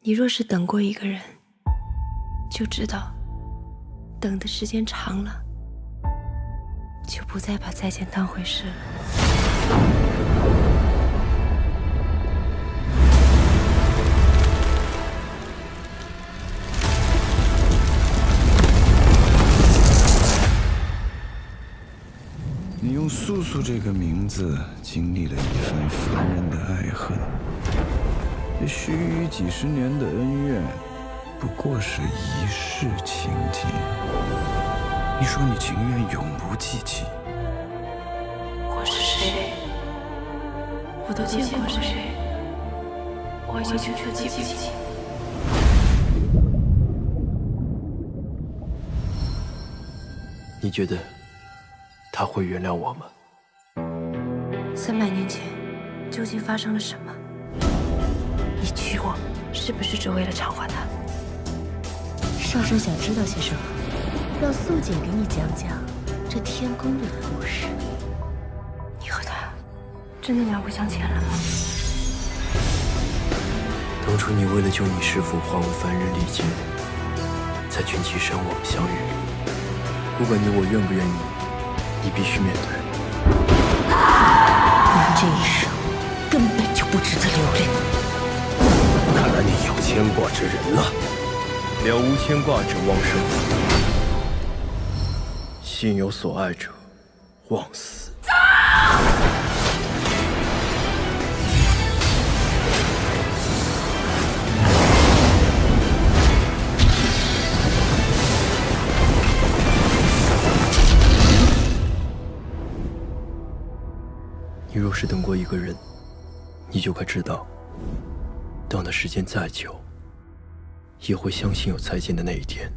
你若是等过一个人，就知道，等的时间长了，就不再把再见当回事了。你用素素这个名字经历了一番烦人，须臾几十年的恩怨，不过是一世情劫。你说你情愿永不记起，我是谁？我都见过是谁？我已经全都记不起。你觉得他会原谅我吗？三百年前，究竟发生了什么？你娶我，是不是只为了偿还他？少生想知道些什么？让素锦给你讲讲这天宫里的故事。你和他真的两不相欠了吗？当初你为了救你师父，化为凡人历劫，在群起山往相遇。不管你我愿不愿意，你必须面对。你这一生根本就不值得留恋。牵挂之人了。了无牵挂者忘生，心有所爱者忘死。你若是等过一个人，你就该知道，等的时间再久，也会相信有再见的那一天。